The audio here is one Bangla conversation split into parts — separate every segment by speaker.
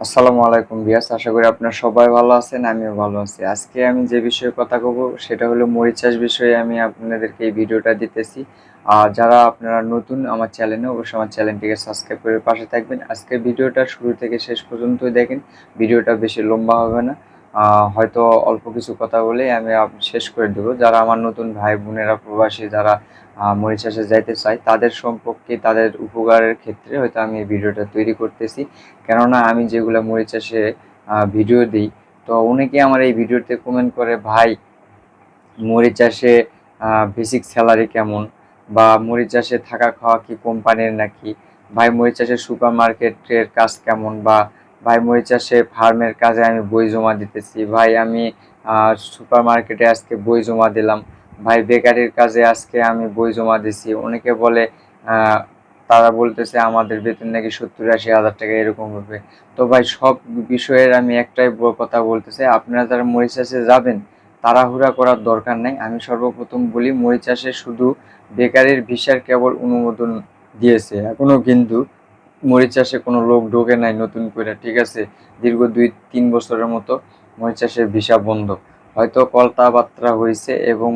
Speaker 1: আসসালামু আলাইকুম বিয়াস আশা করি আপনার সবাই ভালো আছেন, আমিও ভালো আছি। আজকে আমি যে বিষয়ে কথা বলব সেটা হলো মরিচ চাষ বিষয়ে আমি আপনাদেরকে এই ভিডিওটা দিতেছি। আর যারা আপনারা নতুন আমার চ্যানেলে, অবশ্যই আমার চ্যানেলটিকে সাবস্ক্রাইব করে পাশে থাকবেন। আজকে ভিডিওটা শুরু থেকে শেষ পর্যন্ত দেখেন, ভিডিওটা বেশি লম্বা হবে না। হয়তো অল্প কিছু কথা বলে আমি শেষ করে দেবো। যারা আমার নতুন ভাই বোনেরা, প্রবাসী যারা চাষে যাইতে চাই, তাদের সম্পর্কে, তাদের উপকারের ক্ষেত্রে হয়তো আমি এই ভিডিওটা তৈরি করতেছি। কেননা আমি যেগুলো চাষে ভিডিও দিই, তো অনেকে আমার এই ভিডিওতে কমেন্ট করে, ভাই, মরিচ চাষে বেসিক স্যালারি কেমন? বা মরিচ চাষে থাকা খাওয়া কি কোম্পানির নাকি? ভাই, মরিচ চাষে সুপার মার্কেটের কাজ কেমন? বা ভাই, মরিচ চাষে ফার্মের কাজে আমি বই জমা দিতেছি। ভাই, আমি সুপার মার্কেটে আজকে বই জমা দিলাম। ভাই, বেকারির কাজে আজকে আমি বই জমা দিছি। অনেকে বলে তারা বলতেছে আমাদের বেতন নাকি সত্তর আশি হাজার টাকা, এরকম হবে। তো ভাই, সব বিষয়ের আমি একটাই কথা বলতেছি, আপনারা যারা মরিচ চাষে যাবেন, তাড়াহুড়া করার দরকার নেই। আমি সর্বপ্রথম বলি, মরিচ চাষে শুধু বেকারের ভিসার কেবল অনুমোদন দিয়েছে। এখনও কিন্তু মরিচ চাষে কোনো লোক ঢোকে নাই নতুন করে ঠিক আছে? দীর্ঘ দুই তিন বছরের মতো মরিচ চাষের ভিসা বন্ধ। হয়তো কলতাবার্তা হয়েছে এবং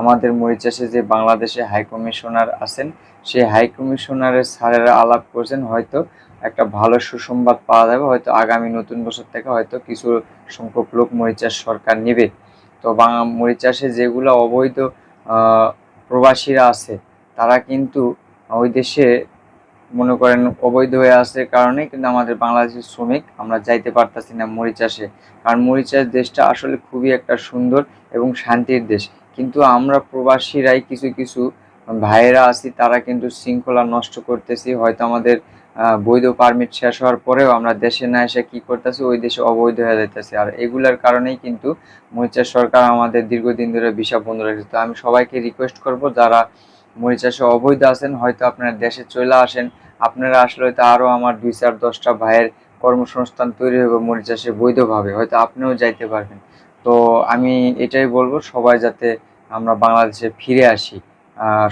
Speaker 1: আমাদের মরিচ চাষে যে বাংলাদেশে হাই কমিশনার আছেন, সেই হাই কমিশনারের স্যারেরা আলাপ করছেন, হয়তো একটা ভালো সুসংবাদ পাওয়া যাবে, হয়তো আগামী নতুন বছর থেকে হয়তো কিছু সংখ্যক লোক মরিচ চাষ সরকার নেবে। তো বাংলা মরিচ চাষে যেগুলো অবৈধ প্রবাসীরা আছে, তারা কিন্তু ওই দেশে মনে করেন অবৈধ হয়ে আছে কারণে কিন্তু আমাদের বাংলাদেশের শ্রমিক আমরা যাইতে পারতাছি না মরিচ চাষে। কারণ মরিচ চাষ দেশটা আসলে খুবই একটা সুন্দর এবং শান্তির দেশ। কিন্তু আমরা প্রবাসীরাই কিছু কিছু ভাইয়েরা আছি, তারা কিন্তু শৃঙ্খলা নষ্ট করতেছি। হয়তো আমাদের বৈধ পারমিট শেষ হওয়ার পরেও আমরা দেশে না এসে কি করতেছি, ওই দেশে অবৈধ হয়ে যাইতেছে। আর এগুলার কারণেই কিন্তু মরিচার সরকার আমাদের দীর্ঘদিন ধরে ভিসা বন্ধ রেখেছে। তো আমি সবাইকে রিকোয়েস্ট করব যারা মরিচাষে অবৈধ আছেন, হয়তো আপনারা দেশে চলে আসেন। আপনারা আসলে হয়তো আরও আমার দুই চার, দশটা ভাইয়ের কর্মসংস্থান তৈরি হবে মরিচাষে বৈধভাবে, হয়তো আপনিও যাইতে পারবেন। তো আমি এটাই বলব, সবাই যাতে আমরা বাংলাদেশে ফিরে আসি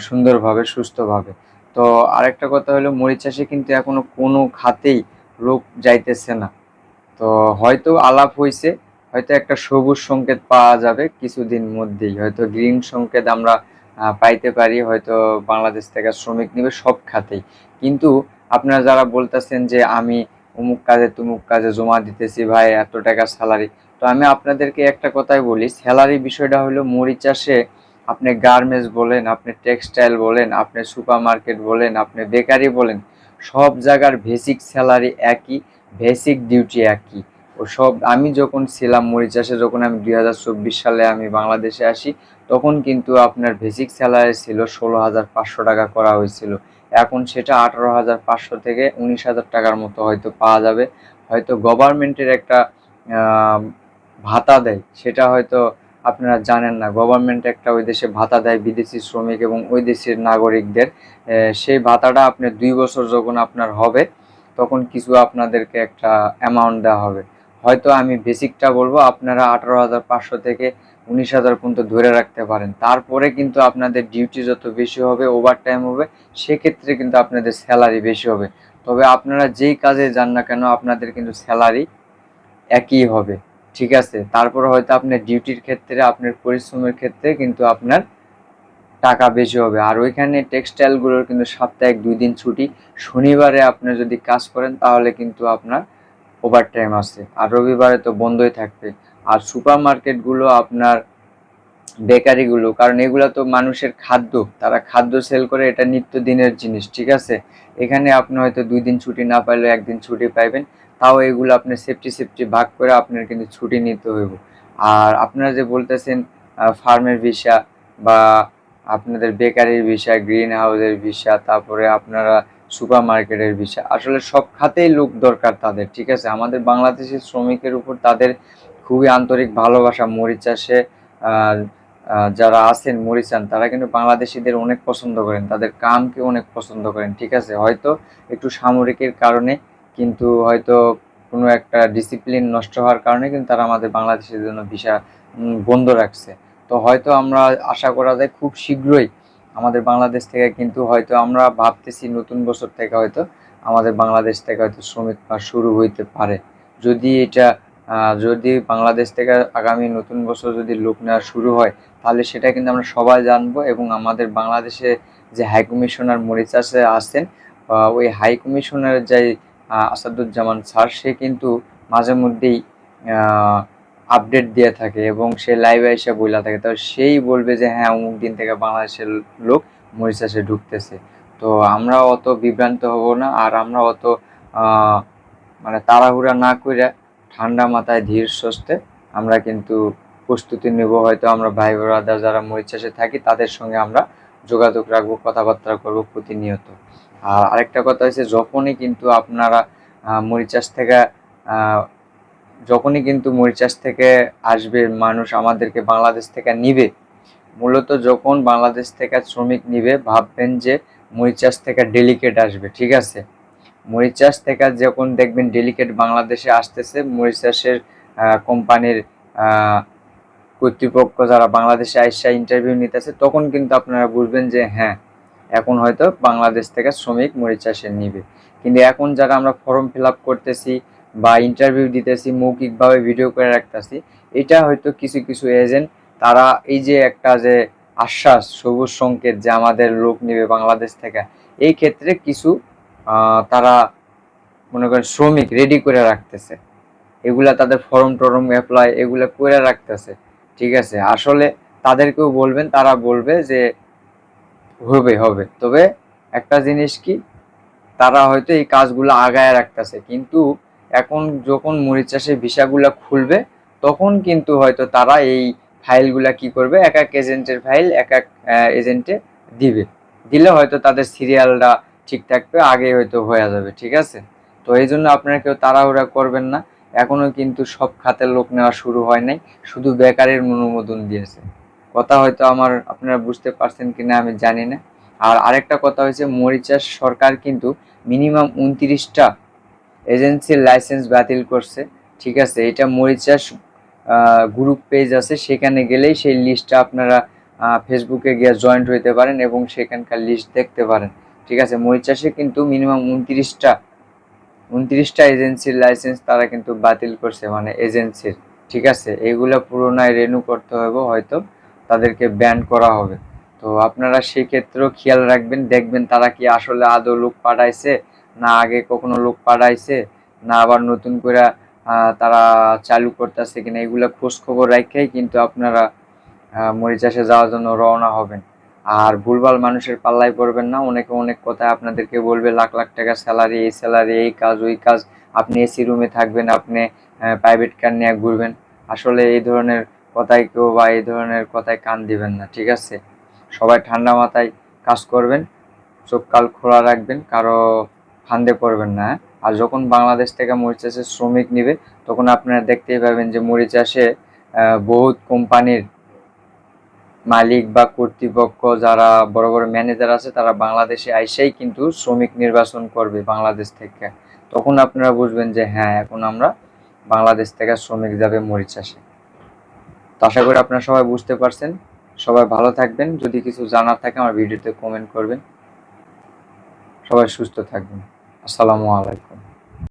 Speaker 1: সুন্দরভাবে, সুস্থভাবে। তো আরেকটা কথা হলো মরিচ চাষে কিন্তু এখনও কোনো খাতেই লোক যাইতেছে না। তো হয়তো আলাপ হয়েছে হয়তো একটা সবুজ সংকেত পাওয়া যাবে কিছুদিন মধ্যেই। হয়তো গ্রিন সংকেত আমরা পাইতে পারি, হয়তো বাংলাদেশ থেকে শ্রমিক নিবে, সব খাতেই। কিন্তু আপনারা যারা বলতেছেন যে আমি অমুক কাজে তুমুক কাজে জমা দিতেছি, ভাই, এত টাকা স্যালারি তো আমি আপনাদেরকে একটা কথাই বলি স্যালারি বিষয়টা হলো মরিচ চাষে আপনি গার্মেন্টস বলেন, আপনি টেক্সটাইল বলেন, আপনি সুপার মার্কেট বলেন, আপনি বেকারি বলেন, সব জায়গার বেসিক স্যালারি একই বেসিক ডিউটি একই। সব আমি যখন ছিলাম মরিচ চাষে, যখন আমি দুই হাজার চব্বিশ সালে আমি বাংলাদেশে আসি, তখন কিন্তু আপনার বেসিক স্যালারি ছিল ষোলো হাজার পাঁচশো টাকা করা হয়েছিল। এখন সেটা আঠারো হাজার পাঁচশো থেকে উনিশ হাজার টাকার মতো হয়তো পাওয়া যাবে। হয়তো গভর্নমেন্টের একটা ভাতা দেয়, সেটা হয়তো আপনারা জানেন না। গভর্নমেন্ট একটা ওই দেশে ভাতা দেয় বিদেশি শ্রমিক এবং ওই দেশের নাগরিকদের। সেই ভাতাটা আপনি দুই বছর যখন আপনার হবে, তখন কিছু আপনাদেরকে একটা অ্যামাউন্ট দেওয়া হবে। হয়তো আমি বেসিকটা বলব, আপনারা আঠারো হাজার পাঁচশো থেকে উনিশ হাজার পর্যন্ত ধরে রাখতে পারেন। তারপরে কিন্তু আপনাদের ডিউটি যত বেশি হবে ওভার টাইম হবে, সেক্ষেত্রে কিন্তু আপনাদের স্যালারি বেশি হবে। তবে আপনারা যেই কাজে যান না কেন, আপনাদের কিন্তু স্যালারি একই হবে, ঠিক আছে? তারপরে হয়তো আপনার ডিউটির ক্ষেত্রে, আপনার পরিশ্রমের ক্ষেত্রে কিন্তু আপনার টাকা বেশি হবে। আর ওইখানে টেক্সটাইলগুলোর কিন্তু সাপ্তাহিক দুই দিন ছুটি। শনিবারে আপনি যদি কাজ করেন, তাহলে কিন্তু আপনার ওভার টাইম আছে। আর রবিবারে তো বন্ধই থাকবে। আর সুপার মার্কেটগুলো আপনার বেকারিগুলো, কারণ এগুলো তো মানুষের খাদ্য। তারা খাদ্য সেল করে এটা নিত্যদিনের জিনিস, ঠিক আছে? এখানে আপনি হয়তো দুই দিন ছুটি না পাইলেও একদিন ছুটি পাইবেন। তাও এগুলো আপনি সেফটি সেফটি ভাগ করে আপনার কিন্তু ছুটি নিতে হইব। আর আপনারা যে বলতেছেন ফার্মের ভিসা বা আপনাদের বেকারির ভিসা গ্রিন হাউসের ভিসা তারপরে আপনারা সুপার মার্কেটের বিষয়। আসলে সব খাতেই লোক দরকার তাদের, ঠিক আছে? আমাদের বাংলাদেশের শ্রমিকের উপর তাদের খুবই আন্তরিক ভালোবাসা। মরিচ চাষে যারা আছেন মরিচান তারা কিন্তু বাংলাদেশিদের অনেক পছন্দ করেন। তাদের কামকে অনেক পছন্দ করেন, ঠিক আছে? হয়তো একটু সামরিকের কারণে, কিন্তু হয়তো কোনো একটা ডিসিপ্লিন নষ্ট হওয়ার কারণে কিন্তু তারা আমাদের বাংলাদেশের জন্য ভিসা বন্ধ রাখছে। তো হয়তো আমরা আশা করা যায় খুব শীঘ্রই আমাদের বাংলাদেশ থেকে কিন্তু হয়তো আমরা ভাবতেছি নতুন বছর থেকে হয়তো আমাদের বাংলাদেশ থেকে হয়তো শ্রমিক পাস শুরু হইতে পারে। যদি এটা যদি বাংলাদেশ থেকে আগামী নতুন বছর যদি লোক নেওয়া শুরু হয় তাহলে সেটা কিন্তু আমরা সবাই জানব এবং আমাদের বাংলাদেশে যে হাই কমিশনার মরিচাসে আহ, ওই হাই কমিশনার যে আসাদুজ্জামান স্যার সে কিন্তু মাঝে মধ্যেই আপডেট দিয়ে থাকে এবং সে লাইভে এসে বইলা থাকে। তো সেই বলবে যে হ্যাঁ অমুক দিন থেকে বাংলাদেশের লোক মরিচাসে ঢুকতেছে। তো আমরা অত বিভ্রান্ত হব না আর আমরা অত মানে তাড়াহুড়া না করে ঠান্ডা মাথায় ধীর সুস্থে আমরা কিন্তু প্রস্তুতি নেব। হয়তো আমরা ভাই ব্রাদার যারা মরিচাষে থাকি তাদের সঙ্গে আমরা যোগাযোগ রাখব কথাবার্তা করব প্রতিনিয়ত। আর আরেকটা কথা হচ্ছে যখনই কিন্তু আপনারা আহ, মরিচাষ থেকে যখনই কিন্তু মরিচাষ থেকে আসবে, মানুষ আমাদেরকে বাংলাদেশ থেকে নিবে, মূলত যখন বাংলাদেশ থেকে শ্রমিক নিবে, ভাববেন যে মরিচাষ থেকে ডেলিকেট আসবে, ঠিক আছে? মরিচাষ থেকে যখন দেখবেন ডেলিকেট বাংলাদেশে আসতেছে মরিচাষের কোম্পানির কর্তৃপক্ষ যারা বাংলাদেশে আইসা ইন্টারভিউ নিতেছে, তখন কিন্তু আপনারা বুঝবেন যে হ্যাঁ এখন হয়তো বাংলাদেশ থেকে শ্রমিক মরিচাষে নিবে। কিন্তু এখন যারা আমরা ফর্ম ফিল আপ করতেছি বা ইন্টারভিউ দিতেছি, মৌখিকভাবে ভিডিও করে রাখতেছি, এটা হয়তো কিছু কিছু এজেন্ট তারা এই যে একটা যে আশ্বাস, সবুজ সংকেত যে আমাদের লোক নেবে বাংলাদেশ থেকে, এই ক্ষেত্রে কিছু তারা মনে করেন শ্রমিক রেডি করে রাখতেছে। এগুলা তাদের ফর্ম টরম অ্যাপ্লাই এগুলা করে রাখতেছে, ঠিক আছে? আসলে তাদেরকেও বলবেন, তারা বলবে যে হবে হবে। তবে একটা জিনিস কি, তারা হয়তো এই কাজগুলো আগায় রাখতেছে, কিন্তু এখন যখন মরিচ চাষের ভিসাগুলো খুলবে, তখন কিন্তু হয়তো তারা এই ফাইলগুলা কি করবে? এক এক এজেন্টের ফাইল এক এক এজেন্টে দিবে। দিলে হয়তো তাদের সিরিয়ালটা ঠিক থাকবে, আগে হয়তো হয়ে যাবে, ঠিক আছে? তো এই জন্য আপনারা কেউ তাড়াহুড়া করবেন না। এখনও কিন্তু সব খাতের লোক নেওয়া শুরু হয় নাই, শুধু বেকারের অনুমোদন দিয়েছে। কথা হয়তো আমার, আপনারা বুঝতে পারছেন কিনা আমি জানি না। আর আরেকটা কথা হয়েছে মরিচাস সরকার কিন্তু মিনিমাম উনত্রিশটা এজেন্সির লাইসেন্স বাতিল করছে। ঠিক আছে, এটা মরিচাস গ্রুপ পেজ আছে, সেখানে গেলেই সেই লিস্টটা আপনারা ফেসবুকে গিয়ে জয়েন্ট হইতে পারেন এবং সেখানকার লিস্ট দেখতে পারেন। ঠিক আছে মরিচাসে কিন্তু মিনিমাম উনত্রিশটা উনত্রিশটা এজেন্সির লাইসেন্স তারা কিন্তু বাতিল করছে মানে এজেন্সির। ঠিক আছে, এগুলো পুরোনায় রেনু করতে হবে, হয়তো তাদেরকে ব্যান করা হবে। তো আপনারা সেই ক্ষেত্রেও খেয়াল রাখবেন, দেখবেন তারা কি আসলে আদৌ লোক পাঠাইছে না আগে কখনো লোক পাঠাইছে না আবার নতুন করে তারা চালু করতেছে কিনা এগুলো খোঁজ খবর রাখাই কিন্তু আপনারা আহ, মরিচাষে যাওয়ার জন্য রওনা হবেন। আর ভুলভাল মানুষের পাল্লায় পড়বেন না অনেকে অনেক কথা আপনাদেরকে বলবে লাখ লাখ টাকা স্যালারি এই স্যালারি এই কাজ ওই কাজ আপনি এসি রুমে থাকবেন আপনি প্রাইভেট কার নিয়ে ঘুরবেন। আসলে এই ধরনের কথায় কেউ বা এই ধরনের কথায় কান দিবেন না ঠিক আছে? সবাই ঠান্ডা মাথায় কাজ করবেন চোখ কাল খোলা রাখবেন কারও ফান্দে পড়বেন না? আর যখন বাংলাদেশ থেকে মরিচ চাষের শ্রমিক নিবে, তখন আপনারা দেখতেই পাবেন যে মরিচ চাষে বহুত কোম্পানির মালিক বা কর্তৃপক্ষ যারা বড় বড় ম্যানেজার আছে, তারা বাংলাদেশে আইসেই কিন্তু শ্রমিক নির্বাচন করবে বাংলাদেশ থেকে। তখন আপনারা বুঝবেন যে হ্যাঁ এখন আমরা বাংলাদেশ থেকে শ্রমিক যাবে মরিচ চাষে। তো আশা করি আপনারা সবাই বুঝতে পারছেন। সবাই ভালো থাকবেন। যদি কিছু জানার থাকে, আমার ভিডিওতে কমেন্ট করবেন। সবাই সুস্থ থাকবেন। আসসালামু আলাইকুম।